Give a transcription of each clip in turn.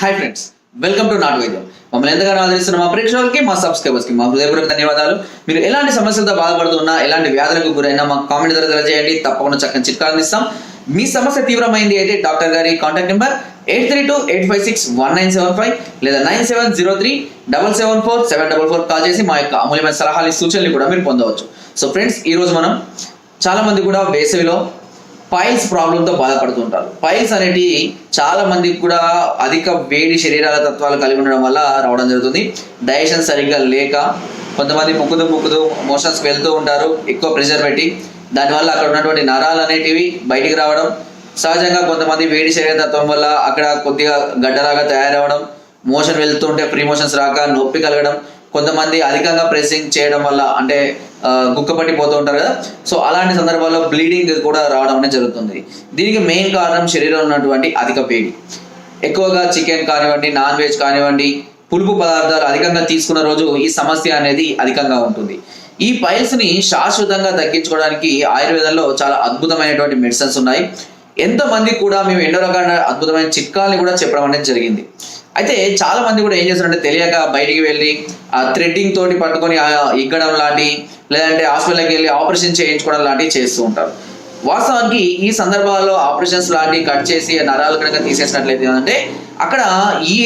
Hi friends welcome to నాటు వైద్యం మమ్మల్ని ఎంతగానో ఆదరిస్తున్న మా ప్రేక్షకులకి మా సబ్స్క్రైబర్స్కి మా హృదయపూర్వక ధన్యవాదాలు. మీరు ఎలాంటి సమస్యలతో బాధపడుతున్నా ఎలాంటి వ్యాధులకు గురైనా మా కామెంట్ ద్వారా తెలియజేయండి. తప్పకుండా చక్కని చిట్కాలు ఇస్తాం. మీ సమస్య తీవ్రమైంది అయితే డాక్టర్ గారి contact number eight three two eight five six one nine seven five లేదా nine seven zero three double seven four seven double four call చేసి మా యొక్క అమూల్యమైన సలహాలు సూచనలు కూడా మీరు పొందవచ్చు. సో ఫ్రెండ్స్ ఈ రోజు మనం చాలా మంది కూడా వేసవిలో పైల్స్ ప్రాబ్లంతో బాధపడుతుంటారు. పైల్స్ అనేటివి చాలా మందికి కూడా అధిక వేడి శరీరాల తత్వాలు కలిగి ఉండడం వల్ల రావడం జరుగుతుంది. డైజెషన్ సరిగ్గా లేక కొంతమంది ముక్కుతూ ముక్కుతూ మోషన్స్ వెళ్తూ ఉంటారు. ఎక్కువ ప్రెషర్ పెట్టి. దానివల్ల అక్కడ ఉన్నటువంటి నరాలు అనేటివి బయటికి రావడం సహజంగా కొంతమంది వేడి శరీర తత్వం వల్ల అక్కడ కొద్దిగా గడ్డలాగా తయారవడం మోషన్ వెళ్తుంటే ఫ్రీ మోషన్స్ రాక నొప్పి కలగడం కొంతమంది అధికంగా ప్రెసింగ్ చేయడం వల్ల అంటే గుక్కపట్టిపోతూ పోతూ ఉంటారు కదా. సో అలాంటి సందర్భాల్లో బ్లీడింగ్ కూడా రావడం అనేది జరుగుతుంది. దీనికి మెయిన్ కారణం శరీరంలో ఉన్నటువంటి అధిక వేడి. ఎక్కువగా చికెన్ కానివ్వండి నాన్ వెజ్ కానివ్వండి పులుపు పదార్థాలు అధికంగా తీసుకున్న రోజు ఈ సమస్య అనేది అధికంగా ఉంటుంది. ఈ పైల్స్ని శాశ్వతంగా తగ్గించుకోవడానికి ఆయుర్వేదంలో చాలా అద్భుతమైనటువంటి మెడిసిన్స్ ఉన్నాయి. ఎంతమంది కూడా మేము ఎన్నో రకాల అద్భుతమైన చిట్కాల్ని కూడా చెప్పడం అనేది జరిగింది. అయితే చాలా మంది కూడా ఏం చేస్తారంటే తెలియక బయటికి వెళ్ళి ఆ థ్రెడ్డింగ్ తోటి పట్టుకొని ఇగ్గడం లాంటి లేదంటే హాస్పిటల్కి వెళ్ళి ఆపరేషన్ చేయించుకోవడం లాంటివి చేస్తూ ఉంటారు. వాస్తవానికి ఈ సందర్భాల్లో ఆపరేషన్స్ లాంటివి కట్ చేసి ఆ నరాలు కనుక తీసేసినట్లయితే అంటే అక్కడ ఈ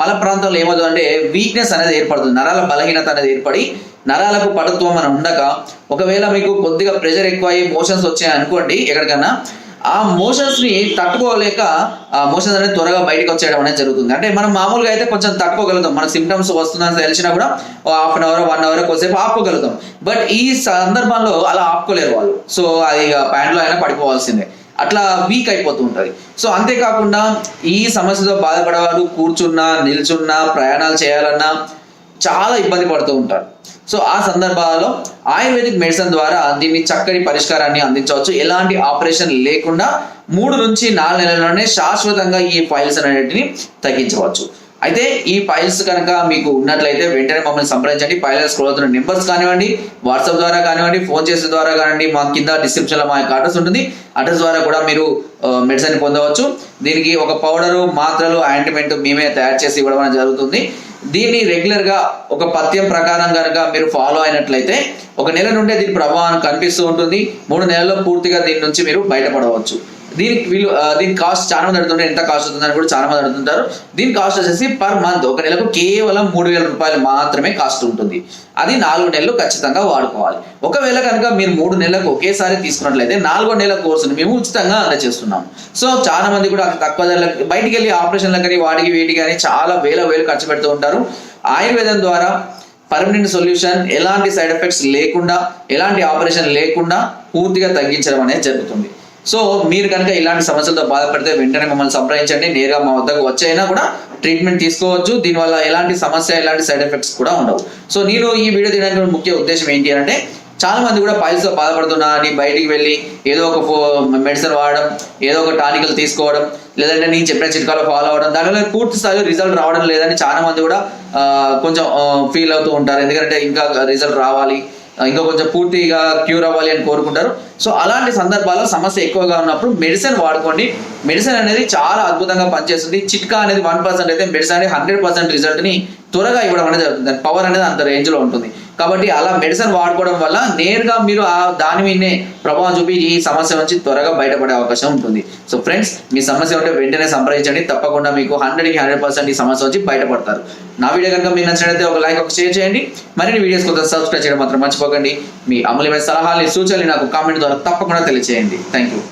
మల ప్రాంతంలో ఏమవుతుంది అంటే వీక్నెస్ అనేది ఏర్పడుతుంది. నరాల బలహీనత అనేది ఏర్పడి నరాలకు పటుత్వం అని ఉండక ఒకవేళ మీకు కొద్దిగా ప్రెషర్ ఎక్కువ అయ్యి మోషన్స్ వచ్చాయి అనుకోండి ఎక్కడికన్నా ఆ మోషన్స్ని తట్టుకోలేక ఆ మోషన్స్ అనేది త్వరగా బయటకు వచ్చేయడం అనేది జరుగుతుంది. అంటే మనం మామూలుగా అయితే కొంచెం తట్టుకోగలుగుతాం. మన సిమ్టమ్స్ వస్తుందని తెలిసినా కూడా half an hour one hour కొద్దిసేపు ఆపుకోగలుగుతాం. బట్ ఈ సందర్భంలో అలా ఆపుకోలేరు వాళ్ళు. సో అది ప్యాంట్లో అయినా పడిపోవాల్సిందే. అట్లా వీక్ అయిపోతూ ఉంటుంది. సో అంతేకాకుండా ఈ సమస్యతో బాధపడేవాళ్ళు కూర్చున్నా నిల్చున్నా ప్రయాణాలు చేయాలన్నా చాలా ఇబ్బంది పడుతూ ఉంటారు. సో ఆ సందర్భాలలో ఆయుర్వేదిక్ మెడిసిన్ ద్వారా దీన్ని చక్కటి పరిష్కారాన్ని అందించవచ్చు. ఎలాంటి ఆపరేషన్ లేకుండా మూడు నుంచి నాలుగు నెలల్లోనే శాశ్వతంగా ఈ ఫైల్స్ అనేటిని తగ్గించవచ్చు. అయితే ఈ ఫైల్స్ కనుక మీకు ఉన్నట్లయితే వెంటనే మమ్మల్ని సంప్రదించండి. ఫైల్స్ స్క్రోల్ అవుతున్న నెంబర్స్ కానివ్వండి వాట్సాప్ ద్వారా కానివ్వండి ఫోన్ చేసే ద్వారా కానివ్వండి మా కింద డిస్క్రిప్షన్లో మా యొక్క అడ్రస్ ఉంటుంది. అడ్రస్ ద్వారా కూడా మీరు మెడిసిన్ పొందవచ్చు. దీనికి ఒక పౌడరు మాత్రలు ఆయింట్మెంట్ మేమే తయారు చేసి ఇవ్వడం అనేది జరుగుతుంది. దీన్ని రెగ్యులర్గా ఒక పథ్యం ప్రకారం కనుక మీరు ఫాలో అయినట్లయితే ఒక నెల నుండే దీని ప్రభావం కనిపిస్తూ ఉంటుంది. మూడు నెలల్లో పూర్తిగా దీని నుంచి మీరు బయటపడవచ్చు. దీనికి వీళ్ళు దీని కాస్ట్ చాలా మంది అడుగుతుంటారు ఎంత కాస్ట్ అవుతుందని కూడా చాలా మంది అడుగుతుంటారు. దీని కాస్ట్ వచ్చేసి పర్ మంత్ ఒక నెలకు కేవలం మూడు వేల రూపాయలు మాత్రమే కాస్ట్ ఉంటుంది. అది నాలుగు నెలలు ఖచ్చితంగా వాడుకోవాలి. ఒకవేళ కనుక మీరు మూడు నెలలకు ఒకేసారి తీసుకున్నట్లయితే నాలుగో నెల కోర్సును మేము ఉచితంగా అందజేస్తున్నాం సో చాలా మంది కూడా తక్కువ ధరలకు బయటికి వెళ్ళి ఆపరేషన్లకు కానీ వాటికి వీటికి కానీ చాలా వేల వేలు ఖర్చు పెడుతూ ఉంటారు. ఆయుర్వేదం ద్వారా పర్మనెంట్ సొల్యూషన్ ఎలాంటి సైడ్ ఎఫెక్ట్స్ లేకుండా ఎలాంటి ఆపరేషన్ లేకుండా పూర్తిగా తగ్గించడం అనేది జరుగుతుంది. సో మీరు కనుక ఇలాంటి సమస్యలతో బాధపడితే వెంటనే మమ్మల్ని సంప్రదించండి. నేరుగా మా వద్దకు వచ్చైనా కూడా ట్రీట్మెంట్ తీసుకోవచ్చు. దీనివల్ల ఎలాంటి సమస్య ఎలాంటి సైడ్ ఎఫెక్ట్స్ కూడా ఉండవు. సో నేను ఈ వీడియో తీయడానికి ముఖ్య ఉద్దేశం ఏంటి అంటే చాలా మంది కూడా పైల్స్తో బాధపడుతున్నా అని బయటికి వెళ్ళి ఏదో ఒక మెడిసిన్ వాడడం ఏదో ఒక టానికల్ తీసుకోవడం లేదంటే నేను చెప్పిన చిట్కాలు ఫాలో అవడం దానివల్ల పూర్తి స్థాయిలో రిజల్ట్ రావడం లేదని చాలా మంది కూడా కొంచెం ఫీల్ అవుతూ ఉంటారు. ఎందుకంటే ఇంకా రిజల్ట్ రావాలి. ఇంకా కొంచెం పూర్తిగా క్యూర్ అవ్వాలి అని కోరుకుంటారు. సో అలాంటి సందర్భాల్లో సమస్య ఎక్కువగా ఉన్నప్పుడు మెడిసిన్ వాడుకోండి. మెడిసిన్ అనేది చాలా అద్భుతంగా పనిచేస్తుంది. చిట్కా అనేది వన్ పర్సెంట్ అయితే మెడిసిన్ అనేది హండ్రెడ్ పర్సెంట్ రిజల్ట్ని త్వరగా ఇవ్వడం అనేది జరుగుతుంది. పవర్ అనేది అంత రేంజ్లో ఉంటుంది. కాబట్టి అలా మెడిసిన్ వాడుకోవడం వల్ల నేరుగా మీరు ఆ దాని మీదనే ప్రభావం చూపి ఈ సమస్య నుంచి త్వరగా బయటపడే అవకాశం ఉంటుంది. సో ఫ్రెండ్స్ మీ సమస్య ఉంటే వెంటనే సంప్రదించండి. తప్పకుండా మీకు హండ్రెడ్కి హండ్రెడ్ పర్సెంట్ ఈ సమస్య నుంచి బయటపడతారు. నా వీడియో కనుక మీకు నచ్చినట్లయితే ఒక లైక్ ఒక షేర్ చేయండి. మరిన్ని వీడియోస్ కొంత సబ్స్క్రైబ్ చేయడం మాత్రం మర్చిపోకండి. మీ అమూల్యమైన సలహాలు సూచనలు నాకు కామెంట్ ద్వారా తప్పకుండా తెలియజేయండి థ్యాంక్ యూ